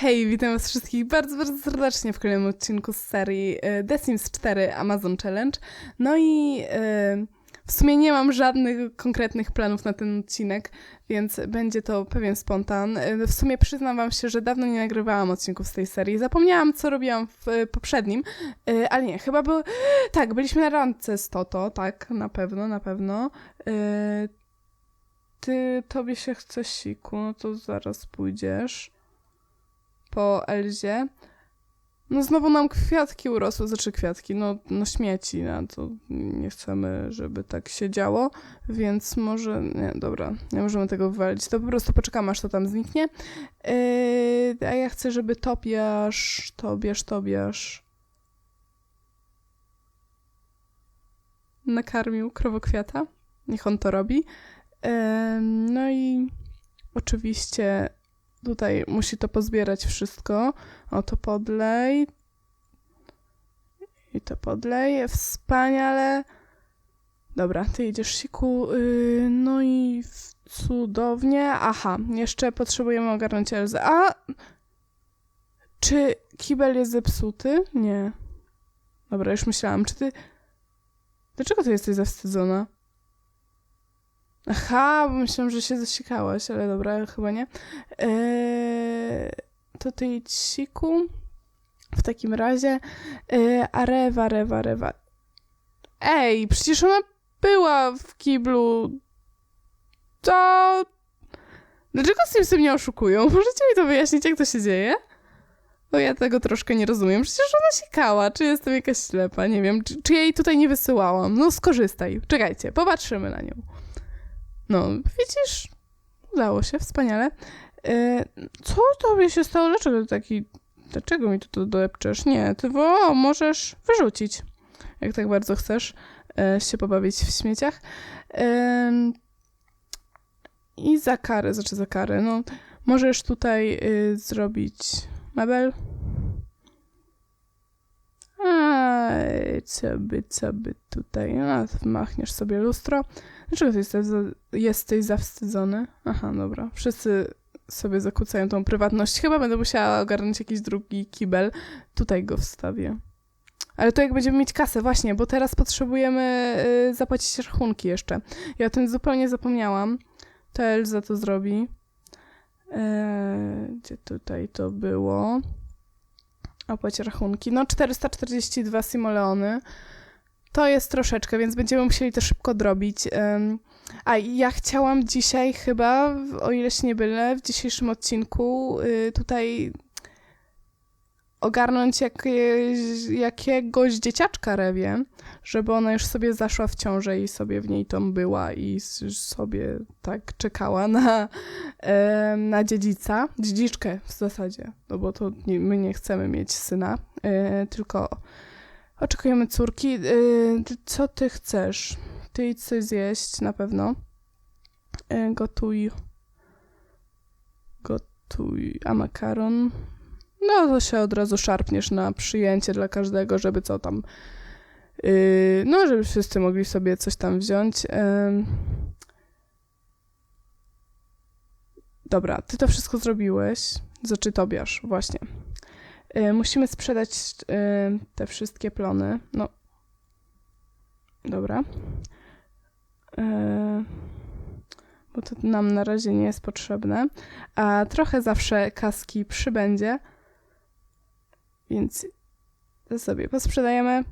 Hej, witam was wszystkich bardzo, bardzo serdecznie w kolejnym odcinku z serii e, The Sims 4 Amazon Challenge. No i e, w sumie nie mam żadnych konkretnych planów na ten odcinek, więc będzie to pewien spontan. E, W sumie przyznam wam się, że dawno nie nagrywałam odcinków z tej serii. Zapomniałam, co robiłam w poprzednim, ale nie, chyba był... Tak, byliśmy na randce z Toto, tak, na pewno, na pewno. Ty, tobie się chce siku, no to zaraz pójdziesz po Elzie. No znowu nam kwiatki urosły, znaczy kwiatki, no, no śmieci, no to nie chcemy, żeby tak się działo, więc może, nie, dobra, nie możemy tego wywalić, to po prostu poczekamy, aż to tam zniknie. Yy, a ja chcę, żeby Tobiasz, Tobiasz, Tobiasz nakarmił krowokwiata, niech on to robi. Yy, no i oczywiście Tutaj musi to pozbierać wszystko. O, to podlej. I to podlej. Wspaniale. Dobra, ty idziesz siku. Yy, no i cudownie. Aha, jeszcze potrzebujemy ogarnąć Elzę. A! Czy kibel jest zepsuty? Nie. Dobra, już myślałam. Czy ty... Dlaczego ty jesteś zawstydzona? Aha, bo myślałam, że się zasikałaś, ale dobra, chyba nie. Eee, to ty idź siku. W takim razie. Eee, a rewa, rewa, rewa. Ej, przecież ona była w kiblu. To... Dlaczego Simsy mnie oszukują? Możecie mi to wyjaśnić, jak to się dzieje? Bo ja tego troszkę nie rozumiem. Przecież ona sikała. Czy jestem jakaś ślepa? Nie wiem. Czy, czy jej tutaj nie wysyłałam? No skorzystaj. Czekajcie, popatrzymy na nią. No, widzisz, udało się, wspaniale. E, co tobie się stało? Dlaczego taki... Dlaczego mi to, to? Nie, ty wo, możesz wyrzucić, jak tak bardzo chcesz e, się pobawić w śmieciach. Em, I za karę, znaczy za karę, no, możesz tutaj y, zrobić mebel. A, co by, co by tutaj, a, machniesz sobie lustro. Dlaczego ty jesteś, jesteś zawstydzony? Aha, dobra. Wszyscy sobie zakłócają tą prywatność. Chyba będę musiała ogarnąć jakiś drugi kibel. Tutaj go wstawię. Ale to jak będziemy mieć kasę, właśnie, bo teraz potrzebujemy y, zapłacić rachunki jeszcze. Ja o tym zupełnie zapomniałam. To Elza to zrobi. Eee, gdzie tutaj to było? Opłać rachunki. No, 442 simoleony. To jest troszeczkę, więc będziemy musieli to szybko odrobić. Em, A ja chciałam dzisiaj chyba, o ile się nie bylę, w dzisiejszym odcinku y, tutaj ogarnąć jakieś, jakiegoś dzieciaczka rewie, żeby ona już sobie zaszła w ciążę i sobie w niej tam była i sobie tak czekała na, na dziedzica, dziedziczkę w zasadzie, no bo to nie, my nie chcemy mieć syna, e, tylko Oczekujemy córki. Ty- co ty chcesz? Ty idź coś zjeść na pewno. Yy, gotuj. Gotuj. A makaron? No to się od razu szarpniesz na przyjęcie dla każdego, żeby co tam. Yy, no, żeby wszyscy mogli sobie coś tam wziąć. Yy. Dobra, ty to wszystko zrobiłeś. Znaczy Tobiasz, właśnie. Y, musimy sprzedać y, te wszystkie plony. No. Dobra. Y, bo to nam na razie nie jest potrzebne. A trochę zawsze kaski przybędzie. Więc to sobie posprzedajemy.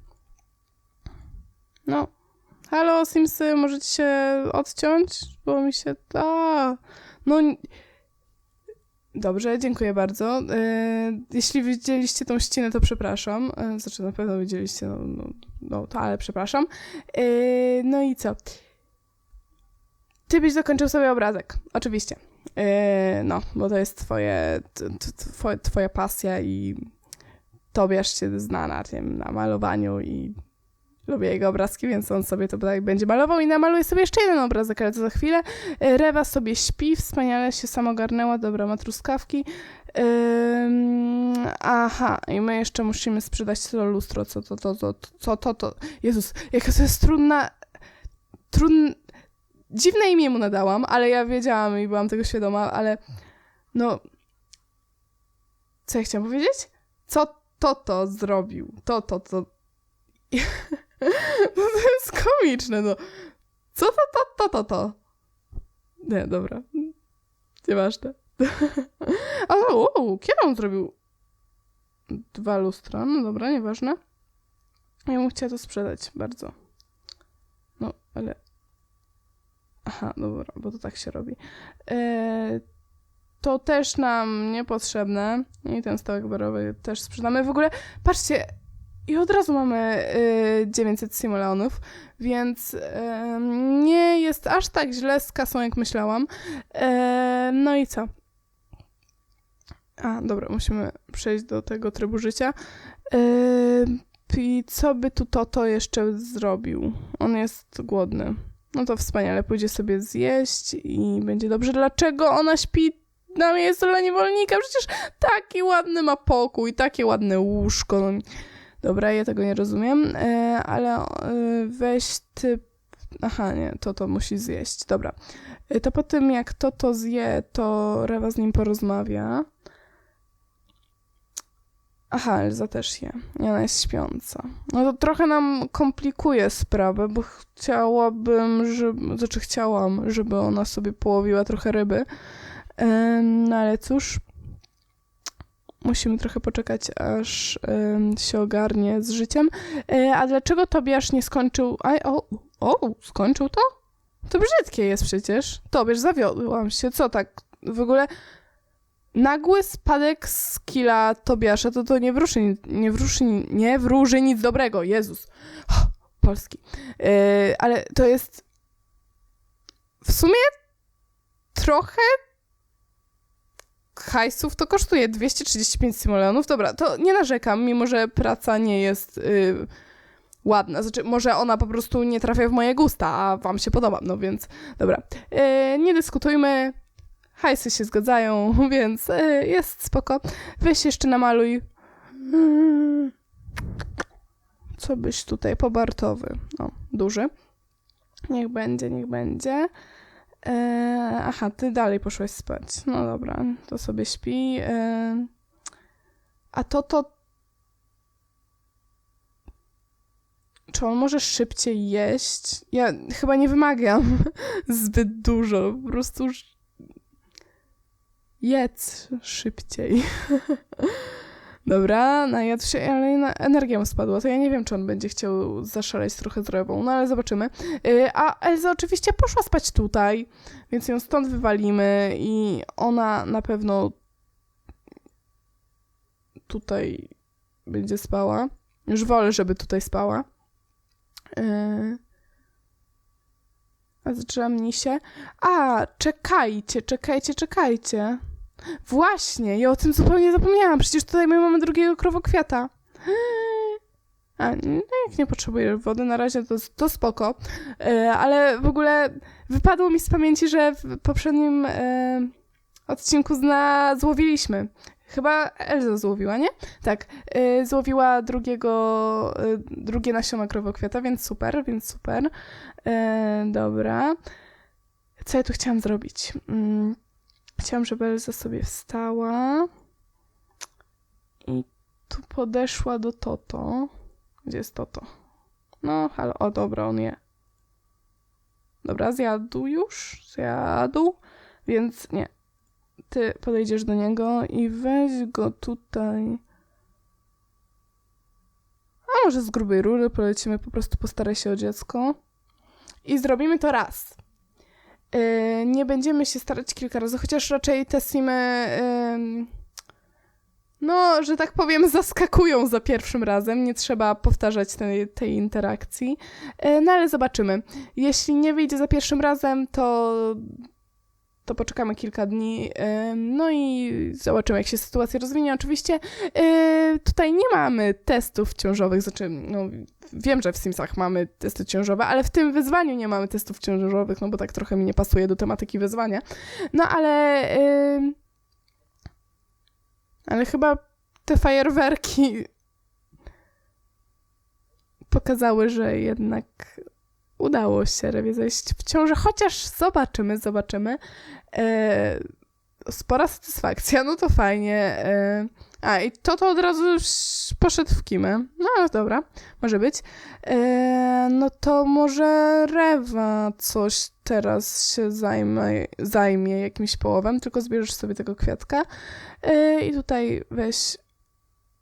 No. Halo, Simsy, możecie się odciąć? Bo mi się... A, no... Dobrze, dziękuję bardzo. Yy, jeśli widzieliście tą ścinę, to przepraszam. Yy, znaczy, na pewno widzieliście, no, no, no to ale przepraszam. Yy, no i co? Ty byś dokończył sobie obrazek, oczywiście. No, bo to jest twoje, twoja pasja i Tobiasz się zna na tym, na malowaniu i lubię jego obrazki, więc on sobie to tutaj będzie malował i namaluje sobie jeszcze jeden obrazek, ale to za chwilę. Yy, Rewa sobie śpi, wspaniale się sam ogarnęła, dobra, ma truskawki. Aha, i my jeszcze musimy sprzedać to lustro, co to, to, to, co to, to. Jezus, jaka to jest trudna, trudn... Dziwne imię mu nadałam, ale ja wiedziałam i byłam tego świadoma, ale no... Co ja chciałam powiedzieć? Co to to zrobił? To, to, to. No to jest komiczne, no. Co to, to, to, to, to? Nie, dobra. Nieważne. Ale o, kiedy on zrobił dwa lustra? No dobra, nieważne. Ja bym chciała to sprzedać bardzo. No, ale... Aha, dobra, bo to tak się robi. E, to też nam niepotrzebne. I ten stołek barowy też sprzedamy. W ogóle, patrzcie, i od razu mamy y, 900 simoleonów, więc y, nie jest aż tak źle z kasą, jak myślałam. E, no i co? A, dobra, musimy przejść do tego trybu życia. E, I co by tu Toto jeszcze zrobił? On jest głodny. No to wspaniale, pójdzie sobie zjeść i będzie dobrze. Dlaczego ona śpi na miejscu dla niewolnika? Przecież taki ładny ma pokój, takie ładne łóżko. No, dobra, ja tego nie rozumiem, e, ale e, weź ty... Aha, nie, to to musi zjeść. Dobra. E, to po tym, jak to to zje, to Rewa z nim porozmawia. Aha, Elza też je. I ona jest śpiąca. No to trochę nam komplikuje sprawę, bo chciałabym, żeby, znaczy chciałam, żeby ona sobie połowiła trochę ryby. No ale cóż, musimy trochę poczekać, aż się ogarnie z życiem. Yy, a dlaczego Tobiasz nie skończył... Aj, o, o, skończył to? To brzydkie jest przecież. Tobiasz, zawiodłam się. Co tak w ogóle nagły spadek skilla Tobiasza, to to nie wróży, nie wróży, nie wróży nic dobrego. Jezus. Oh, polski. Yy, ale to jest w sumie trochę hajsów to kosztuje 235 simoleonów. Dobra, to nie narzekam, mimo że praca nie jest yy, ładna. Znaczy, może ona po prostu nie trafia w moje gusta, a wam się podoba, no więc dobra. Yy, nie dyskutujmy, hajsy się zgadzają, więc y, jest spoko. Weź jeszcze namaluj. Co byś tutaj pobartowy? O, duży. Niech będzie, niech będzie. E, aha, ty dalej poszłeś spać. No dobra, to sobie śpi. E, a to to. Czy on może szybciej jeść? Ja chyba nie wymagam zbyt dużo. Po prostu jedz szybciej. Dobra, najadł się, ale energia mu spadła, to ja nie wiem, czy on będzie chciał zaszaleć trochę z rewą, no ale zobaczymy. Yy, a Elza oczywiście poszła spać tutaj, więc ją stąd wywalimy i ona na pewno tutaj będzie spała. Już wolę, żeby tutaj spała. Yy. A zdrzemni się. A, czekajcie, czekajcie, czekajcie. Właśnie, ja o tym zupełnie zapomniałam. Przecież tutaj my mamy drugiego krowokwiata. A, no jak nie potrzebuję wody na razie, to, to spoko. E, ale w ogóle wypadło mi z pamięci, że w poprzednim e, odcinku zna, złowiliśmy. Chyba Elza złowiła, nie? Tak. E, złowiła drugiego, e, drugie nasiona krowokwiata, więc super, więc super. E, dobra. Co ja tu chciałam zrobić? Mm Chciałam, żeby Elza sobie wstała i tu podeszła do Toto. Gdzie jest Toto? No, halo, o dobra, on je. Dobra, zjadł już, zjadł, więc nie. Ty podejdziesz do niego i weź go tutaj. A może z grubej rury polecimy, po prostu postaraj się o dziecko. I zrobimy to raz. Y, nie będziemy się starać kilka razy, chociaż raczej te simy, no, że tak powiem, zaskakują za pierwszym razem. Nie trzeba powtarzać tej, tej interakcji. Y, no ale zobaczymy. Jeśli nie wyjdzie za pierwszym razem, to to poczekamy kilka dni, no i zobaczymy, jak się sytuacja rozwinie. Oczywiście tutaj nie mamy testów ciążowych, znaczy, no, wiem, że w Simsach mamy testy ciążowe, ale w tym wyzwaniu nie mamy testów ciążowych, no bo tak trochę mi nie pasuje do tematyki wyzwania. No ale... Ale chyba te fajerwerki pokazały, że jednak udało się Rewie zejść w ciąży, chociaż zobaczymy, zobaczymy. E, spora satysfakcja, no to fajnie. Y, a, i to to od razu poszedł w kimę. No, dobra, może być. Y, no to może Rewa coś teraz się zajmie, zajmie jakimś połowem, tylko zbierzesz sobie tego kwiatka. Y, I tutaj weź...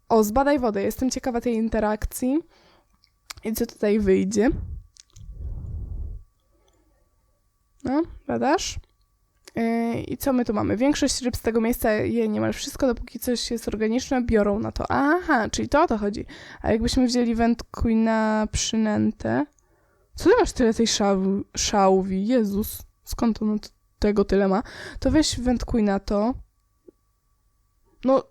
O, zbadaj wodę. Jestem ciekawa tej interakcji. I co tutaj wyjdzie? No, badasz? Yy, I co my tu mamy? Większość ryb z tego miejsca je niemal wszystko, dopóki coś jest organiczne, biorą na to. Aha, czyli to o to chodzi. A jakbyśmy wzięli wędkuj na przynętę... Co ty masz tyle tej szał szałwi? Jezus, skąd ono tego tyle ma? To weź wędkuj na to. No,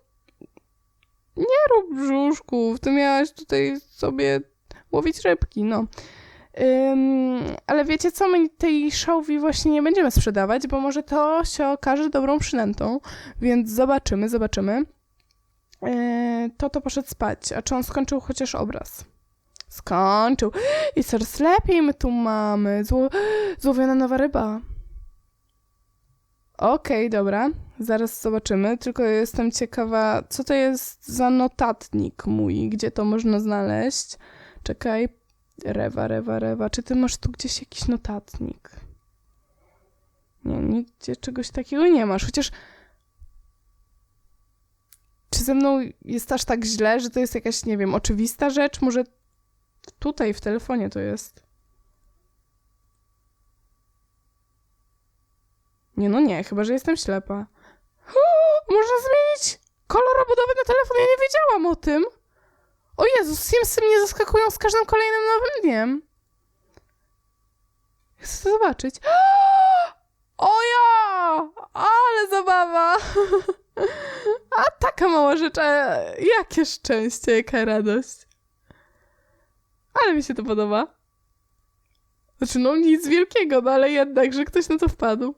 nie rób brzuszków, ty miałaś tutaj sobie łowić rybki, no. Ym, ale wiecie co, my tej szałwi właśnie nie będziemy sprzedawać, bo może to się okaże dobrą przynętą, więc zobaczymy, zobaczymy. Yy, to to poszedł spać, a czy on skończył chociaż obraz? Skończył. I coraz lepiej my tu mamy. Zło złowiona nowa ryba. Okej, okay, dobra. Zaraz zobaczymy. Tylko jestem ciekawa, co to jest za notatnik mój, gdzie to można znaleźć. Czekaj, Rewa, rewa, rewa. Czy ty masz tu gdzieś jakiś notatnik? Nie, nigdzie czegoś takiego nie masz. Chociaż. Czy ze mną jest aż tak źle, że to jest jakaś, nie wiem, oczywista rzecz? Może tutaj w telefonie to jest. Nie, no nie, chyba że jestem ślepa. można zmienić kolor obudowy na telefon. Ja nie wiedziałam o tym. O Jezus, Simsy mnie zaskakują z każdym kolejnym nowym dniem. Chcę to zobaczyć. O ja! Ale zabawa! A taka mała rzecz, a jakie szczęście, jaka radość. Ale mi się to podoba. Znaczy, no nic wielkiego, no ale jednak, że ktoś na to wpadł.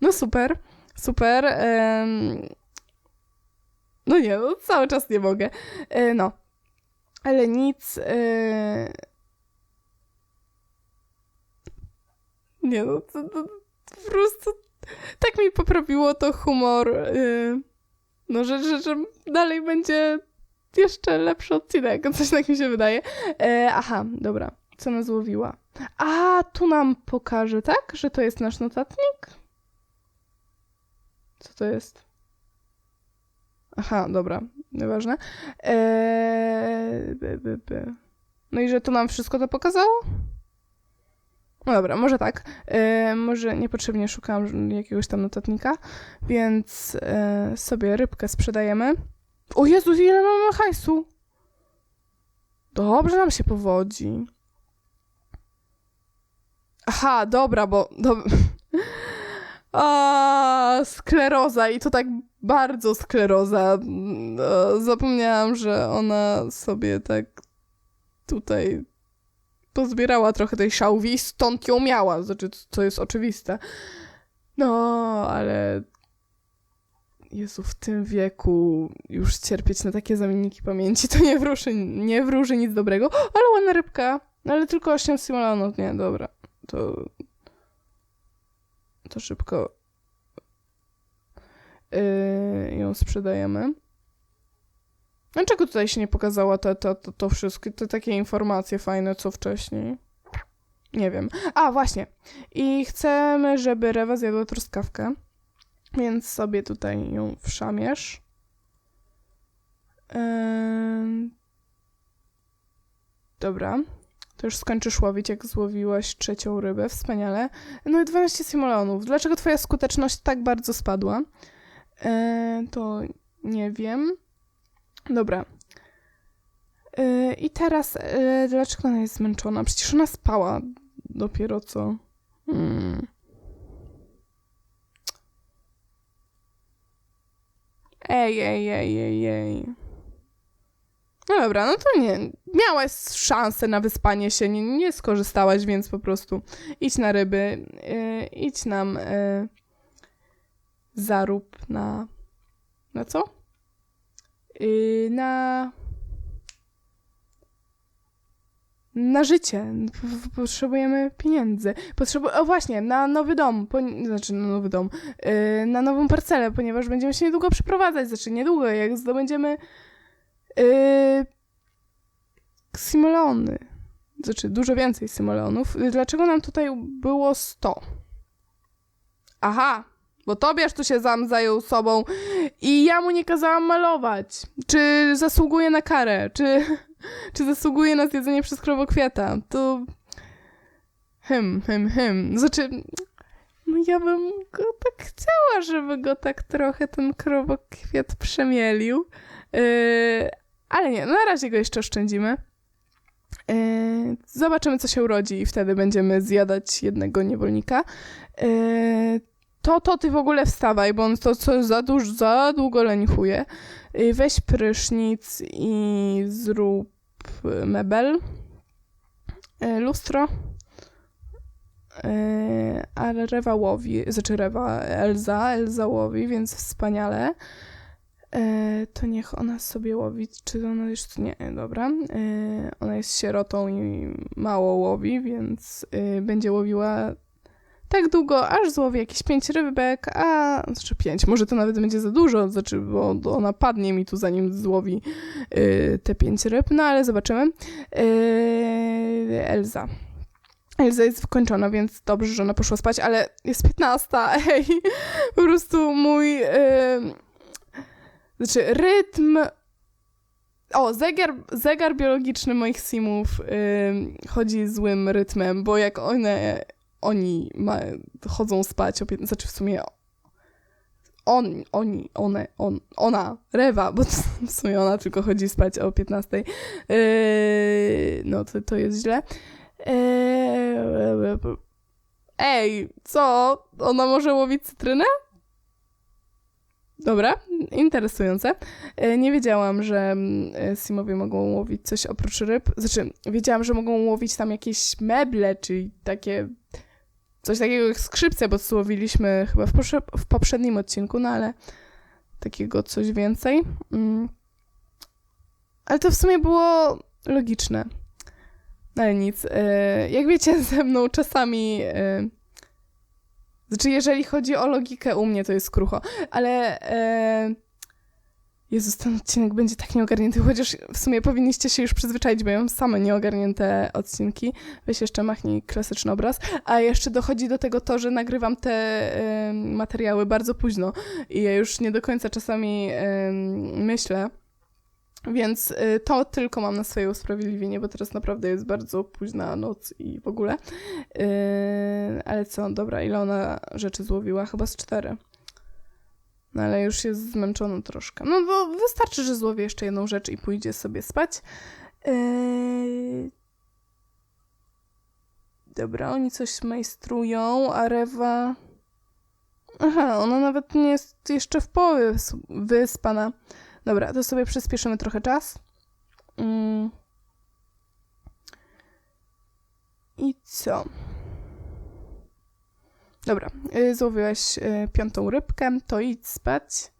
No super, super. No nie, no cały czas nie mogę. E, no, ale nic. Yy... Nie no, to, to, po prostu tak mi poprawiło to humor. Yy... No, że, że, że dalej będzie jeszcze lepszy odcinek, coś tak mi się wydaje. Yy, aha, dobra, co nas złowiła? A, tu nam pokaże, tak? Że to jest nasz notatnik? Co to jest? Aha, dobra, nieważne. Eee, by, by, by. No i że to nam wszystko to pokazało? No dobra, może tak. Eee, może niepotrzebnie szukałam jakiegoś tam notatnika, więc eee, sobie rybkę sprzedajemy. O Jezus, ile mamy hajsu! Dobrze nam się powodzi. Aha, dobra, bo... Do... A, skleroza i to tak bardzo skleroza. No, zapomniałam, że ona sobie tak tutaj pozbierała trochę tej szałwi i stąd ją miała, znaczy, co jest oczywiste. No, ale Jezu, w tym wieku już cierpieć na takie zamienniki pamięci to nie wróży, nie wróży nic dobrego. Ale ładna rybka, ale tylko 8 simolanów, nie, dobra. To to szybko yy, ją sprzedajemy. Dlaczego tutaj się nie pokazała to, to, to, to wszystkie, te takie informacje fajne, co wcześniej? Nie wiem. A, właśnie. I chcemy, żeby Rewa zjadła truskawkę, więc sobie tutaj ją wszamiesz. Yy... Dobra. To już skończysz łowić, jak złowiłaś trzecią rybę. Wspaniale. No i 12 simoleonów. Dlaczego twoja skuteczność tak bardzo spadła? E, to nie wiem. Dobra. E, I teraz, e, dlaczego ona jest zmęczona? Przecież ona spała dopiero co. Hmm. Ej, ej, ej, ej, ej. No dobra, no to nie. Miałaś szansę na wyspanie się, nie, nie skorzystałaś, więc po prostu idź na ryby, yy, idź nam yy, zarób na. Na co? Yy, na. na życie. Potrzebujemy pieniędzy. Potrzebu o właśnie, na nowy dom, znaczy na nowy dom, yy, na nową parcelę, ponieważ będziemy się niedługo przeprowadzać, znaczy niedługo, jak zdobędziemy yy, simoleony. Znaczy dużo więcej simoleonów. Dlaczego nam tutaj było 100? Aha, bo Tobiasz tu się sam zajął sobą i ja mu nie kazałam malować. Czy zasługuje na karę? Czy, czy zasługuje na zjedzenie przez krowokwiata? To... Hym, hym, hym. Znaczy, no ja bym go tak chciała, żeby go tak trochę ten krowokwiat przemielił. Yy, ale nie, na razie go jeszcze oszczędzimy. Yy, zobaczymy, co się urodzi i wtedy będziemy zjadać jednego niewolnika. Yy, to, to ty w ogóle wstawaj, bo on to co za, duż, za długo lenichuje. Yy, weź prysznic i zrób mebel. Lustro. Ale Rewa łowi, znaczy Rewa, Elza, Elza łowi, więc wspaniale. E, to niech ona sobie łowi, czy ona już, nie, dobra. E, ona jest sierotą i mało łowi, więc e, będzie łowiła tak długo, aż złowi jakieś pięć rybek, a, znaczy pięć, może to nawet będzie za dużo, znaczy, bo ona padnie mi tu zanim złowi te pięć ryb, no ale zobaczymy. Elza. Elza jest wykończona, więc dobrze, że ona poszła spać, ale jest 15, ej, po prostu mój... znaczy, rytm. O, zegar, zegar biologiczny moich simów ym, chodzi złym rytmem, bo jak one, oni ma, chodzą spać, o, pię- znaczy w sumie on, oni, one, on, ona, Rewa, bo w sumie ona tylko chodzi spać o 15. Yy, no to, to jest źle. Yy, ej, co? Ona może łowić cytrynę? Dobra, interesujące. E, Nie wiedziałam, że mm, e, Simowie mogą łowić coś oprócz ryb. Znaczy, wiedziałam, że mogą łowić tam jakieś meble, czyli takie. Coś takiego jak skrzypce, bo słowiliśmy chyba w, w poprzednim odcinku, no ale takiego coś więcej. Mm. Ale to w sumie było logiczne. No ale nic. E, Jak wiecie, ze mną czasami. Znaczy, jeżeli chodzi o logikę u mnie, to jest krucho ale e... Jezus, ten odcinek będzie tak nieogarnięty, chociaż w sumie powinniście się już przyzwyczaić, bo ja mam same nieogarnięte odcinki. Weź jeszcze machnij klasyczny obraz. A jeszcze dochodzi do tego to, że nagrywam te e, materiały bardzo późno i ja już nie do końca czasami e, myślę. Więc e, to tylko mam na swoje usprawiedliwienie, bo teraz naprawdę jest bardzo późna noc i w ogóle. E, ale co, dobra, ile ona rzeczy złowiła? Chyba z cztery. No ale już jest zmęczona troszkę. No bo wystarczy, że złowię jeszcze jedną rzecz i pójdzie sobie spać. Eee... Dobra, oni coś majstrują, a Rewa... Aha, ona nawet nie jest jeszcze w połowie wys- wyspana. Dobra, to sobie przyspieszymy trochę czas. Mm. I co? Dobra, y, złowiłaś y, piątą rybkę, to idź spać.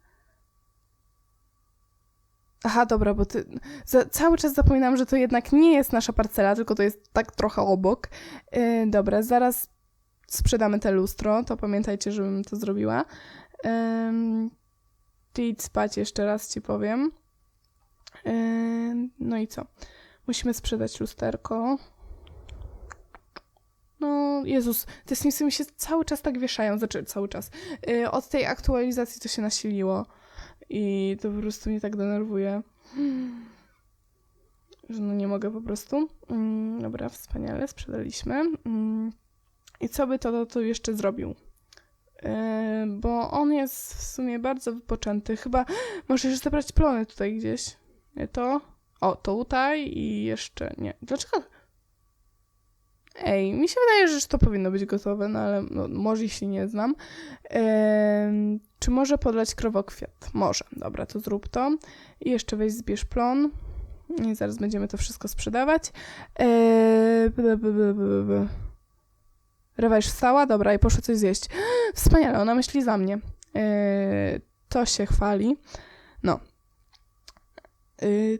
Aha, dobra, bo ty. Za, cały czas zapominam, że to jednak nie jest nasza parcela, tylko to jest tak trochę obok. Y, dobra, zaraz sprzedamy te lustro, to pamiętajcie, żebym to zrobiła. Ym, ty idź spać, jeszcze raz ci powiem. Ym, no i co? Musimy sprzedać lusterko. No, Jezus, te Simsy mi się cały czas tak wieszają, znaczy cały czas. Yy, od tej aktualizacji to się nasiliło i to po prostu mnie tak denerwuje, że no nie mogę po prostu. Mm, dobra, wspaniale, sprzedaliśmy. Mm, I co by to, to, to jeszcze zrobił? Yy, bo on jest w sumie bardzo wypoczęty. Chyba możesz zabrać plony tutaj gdzieś. To? O, to tutaj i jeszcze nie. Dlaczego? Ej, mi się wydaje, że to powinno być gotowe, no ale no, może jeśli nie znam. Em, czy może podlać krowokwiat? Może. Dobra, to zrób to. I jeszcze weź zbierz plon. I zaraz będziemy to wszystko sprzedawać. Eee. Rewa wstała? Dobra, i poszła coś zjeść. Wspaniale, ona myśli za mnie. Eee, to się chwali. No. Eee,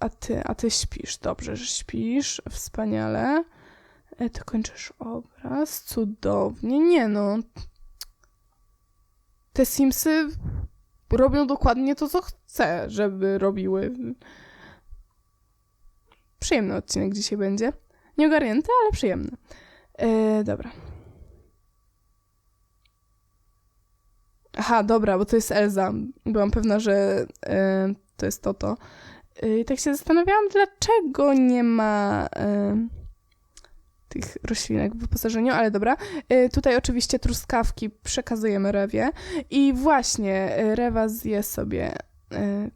a ty, a ty śpisz. Dobrze, że śpisz. Wspaniale. E, Ty kończysz obraz. Cudownie. Nie no. Te Simsy robią dokładnie to, co chcę, żeby robiły. Przyjemny odcinek dzisiaj będzie. Nieogarnięty, ale przyjemny. E, dobra. Aha, dobra, bo to jest Elza. Byłam pewna, że e, to jest Toto. I tak się zastanawiałam, dlaczego nie ma tych roślinek w wyposażeniu, ale dobra. Tutaj oczywiście truskawki przekazujemy Rewie. I właśnie Rewa zje sobie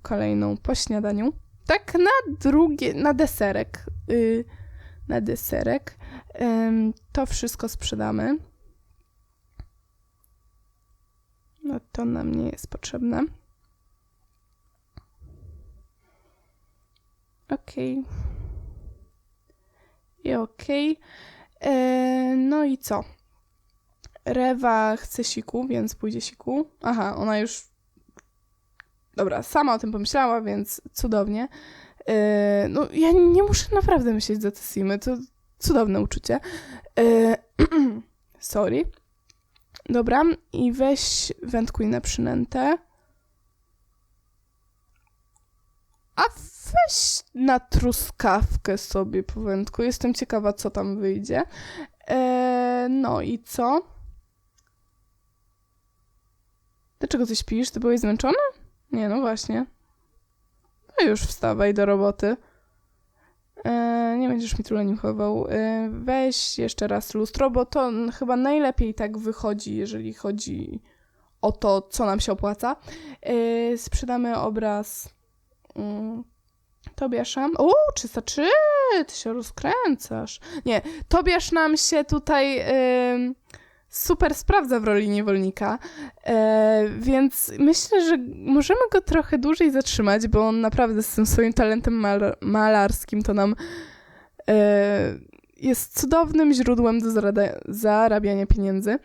kolejną po śniadaniu. Tak na drugie, na deserek. Na deserek. To wszystko sprzedamy. No to nam nie jest potrzebne. Okej. I okej. E, No i co? Rewa chce siku, więc pójdzie siku. Aha, ona już. Dobra, sama o tym pomyślała, więc cudownie. E, No, ja nie muszę naprawdę myśleć za te simy. To cudowne uczucie. E, Sorry. Dobra, i weź wędkuj na przynętę. A weź na truskawkę sobie powędku. Jestem ciekawa, co tam wyjdzie. E, no i co? Dlaczego ty śpisz? Ty byłeś zmęczony? Nie, no właśnie. No już wstawaj do roboty. E, nie będziesz mi tu chował. E, weź jeszcze raz lustro, bo to chyba najlepiej tak wychodzi, jeżeli chodzi o to, co nam się opłaca. E, sprzedamy obraz mm, Tobiasza. O, 303! Ty się rozkręcasz. Nie, Tobiasz nam się tutaj super sprawdza w roli niewolnika, e, więc myślę, że możemy go trochę dłużej zatrzymać, bo on naprawdę z tym swoim talentem mal malarskim to nam e, jest cudownym źródłem do zarabiania pieniędzy.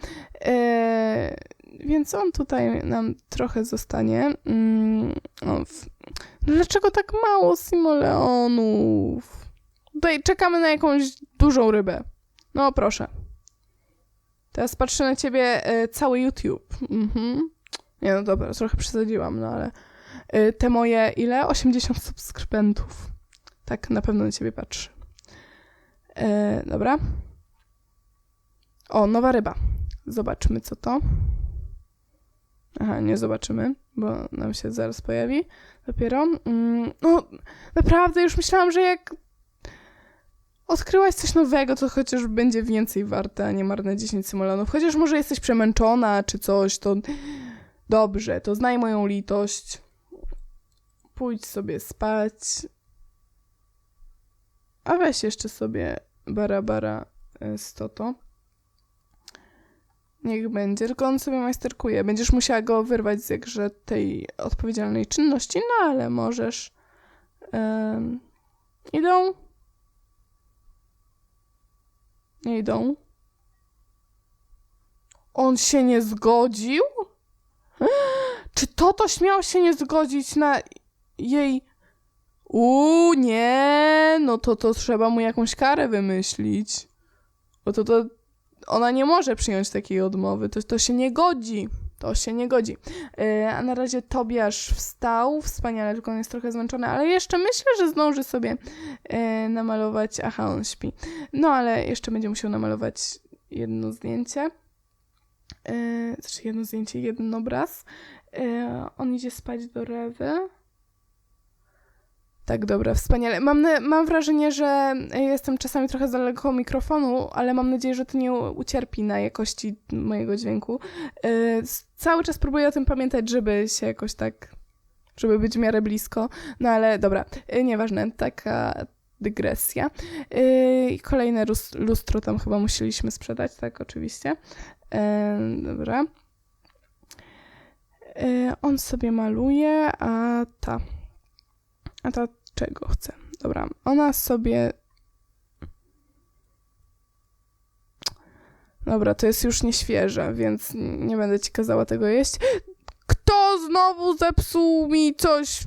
E, więc on tutaj nam trochę zostanie. Mm, w- Dlaczego tak mało simoleonów? Tutaj czekamy na jakąś dużą rybę. No proszę. Teraz patrzę na ciebie e, cały YouTube. Mhm. Nie no dobra, trochę przesadziłam, no ale e, te moje ile? 80 subskrybentów. Tak na pewno na ciebie patrzy. E, dobra. O, nowa ryba. Zobaczmy co to. Aha, nie zobaczymy, bo nam się zaraz pojawi dopiero. Mm, no, naprawdę już myślałam, że jak odkryłaś coś nowego, to chociaż będzie więcej warte, a nie marne 10 symulonów. Chociaż może jesteś przemęczona czy coś, to dobrze, to znaj moją litość. Pójdź sobie spać. A weź jeszcze sobie barabara y, z Toto. Niech będzie, tylko on sobie majsterkuje. Będziesz musiała go wyrwać z jakże tej odpowiedzialnej czynności, no ale możesz. Em, idą? Nie idą. On się nie zgodził? Czy Toto śmiał się nie zgodzić na jej... Uuu, nie, no to to trzeba mu jakąś karę wymyślić. Bo to to ona nie może przyjąć takiej odmowy. To, to się nie godzi. To się nie godzi. Yy, a na razie Tobiasz wstał, wspaniale, tylko on jest trochę zmęczony, ale jeszcze myślę, że zdąży sobie yy, namalować. Aha, on śpi. No ale jeszcze będzie musiał namalować jedno zdjęcie. Yy, znaczy jedno zdjęcie, jeden obraz. On idzie spać do Rewy. Tak, dobra, wspaniale. Mam, mam wrażenie, że jestem czasami trochę za daleko mikrofonu, ale mam nadzieję, że to nie ucierpi na jakości mojego dźwięku. Yy, cały czas próbuję o tym pamiętać, żeby się jakoś tak, żeby być w miarę blisko. No ale dobra, yy, nieważne, taka dygresja. Yy, kolejne lus- lustro tam chyba musieliśmy sprzedać, tak, oczywiście. Yy, dobra. Yy, on sobie maluje, a ta a ta czego chce? Dobra, ona sobie. Dobra, to jest już nieświeże, więc nie będę ci kazała tego jeść. Kto znowu zepsuł mi coś.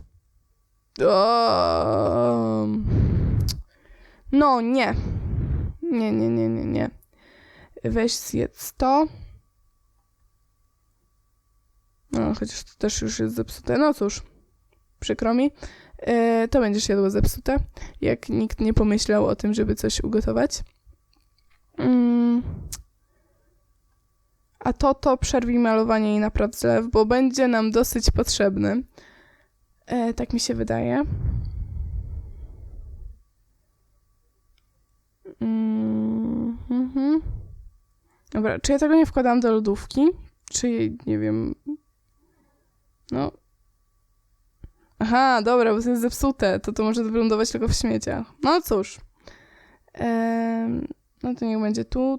No, nie. Nie, nie, nie, nie, nie. Weź zjedz to. No, chociaż to też już jest zepsute. No cóż, przykro mi. E, to będziesz jadło zepsute, jak nikt nie pomyślał o tym, żeby coś ugotować. Mm. A to to przerwij malowanie i napraw zlew, bo będzie nam dosyć potrzebny. E, tak mi się wydaje. Mhm. Dobra, czy ja tego nie wkładam do lodówki? Czy, nie wiem... No... Aha, dobra, bo to jest zepsute, to to może wylądować tylko w śmieciach. No cóż. Em, no to niech będzie tu.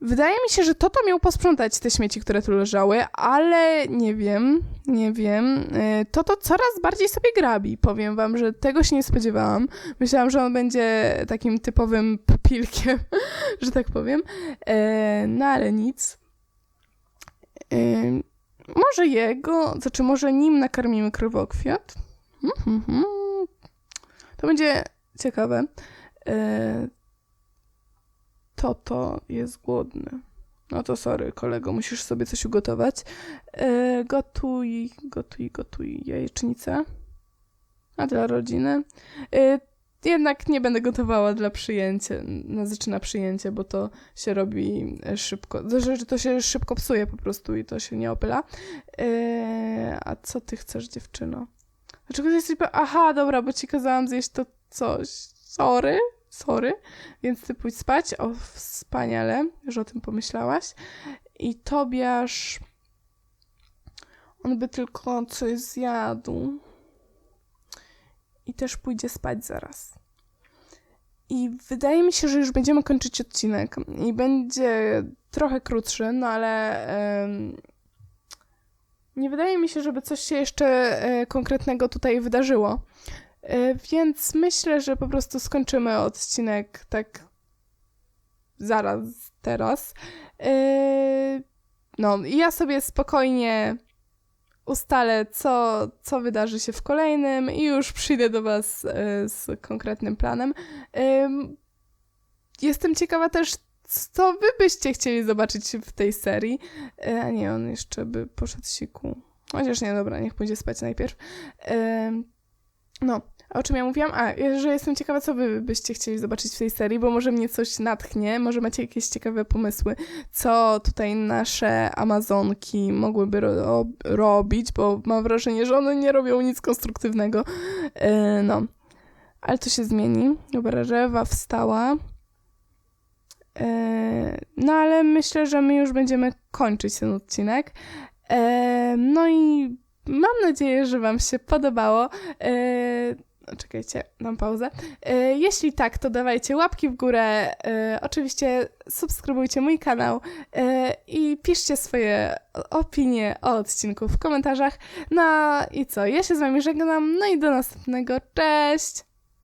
Wydaje mi się, że Toto miał posprzątać te śmieci, które tu leżały, ale nie wiem, nie wiem. E, Toto coraz bardziej sobie grabi. Powiem wam, że tego się nie spodziewałam. Myślałam, że on będzie takim typowym pupilkiem, że tak powiem. E, No ale nic. E, Może jego, znaczy może nim nakarmimy krowokwiat. Mhm. To będzie ciekawe. E, Toto jest głodny. No to sorry, kolego, musisz sobie coś ugotować. E, gotuj, gotuj, gotuj jajecznicę. A dla rodziny? E, jednak nie będę gotowała dla przyjęcia, na znaczy na przyjęcie, bo to się robi e, szybko. Znaczy, to się szybko psuje po prostu i to się nie opyla. E, a co ty chcesz, dziewczyno? Dlaczego jesteś... Aha, dobra, bo ci kazałam zjeść to coś. Sorry, sorry. Więc ty pójdź spać. O, wspaniale, że o tym pomyślałaś. I Tobiasz... On by tylko coś zjadł. I też pójdzie spać zaraz. I wydaje mi się, że już będziemy kończyć odcinek. I będzie trochę krótszy, no ale... nie wydaje mi się, żeby coś się jeszcze e, konkretnego tutaj wydarzyło. E, Więc myślę, że po prostu skończymy odcinek tak zaraz, teraz. E, No, i ja sobie spokojnie ustalę, co, co wydarzy się w kolejnym i już przyjdę do Was e, z konkretnym planem. Jestem ciekawa też, co Wy byście chcieli zobaczyć w tej serii. E, A nie, on jeszcze by poszedł siku. Chociaż nie, dobra, niech pójdzie spać najpierw. No, a o czym ja mówiłam? A, że jestem ciekawa, co wy byście chcieli zobaczyć w tej serii, bo może mnie coś natchnie, może macie jakieś ciekawe pomysły, co tutaj nasze Amazonki mogłyby ro- robić, bo mam wrażenie, że one nie robią nic konstruktywnego. Yy, no, ale to się zmieni. Dobra, Rewa wstała. Yy, no, ale myślę, że my już będziemy kończyć ten odcinek. Yy, no i mam nadzieję, że Wam się podobało. Yy, Czekajcie, dam pauzę. E, Jeśli tak, to dawajcie łapki w górę. E, Oczywiście subskrybujcie mój kanał e, i piszcie swoje opinie o odcinku w komentarzach. No i co? Ja się z Wami żegnam. No i do następnego. Cześć!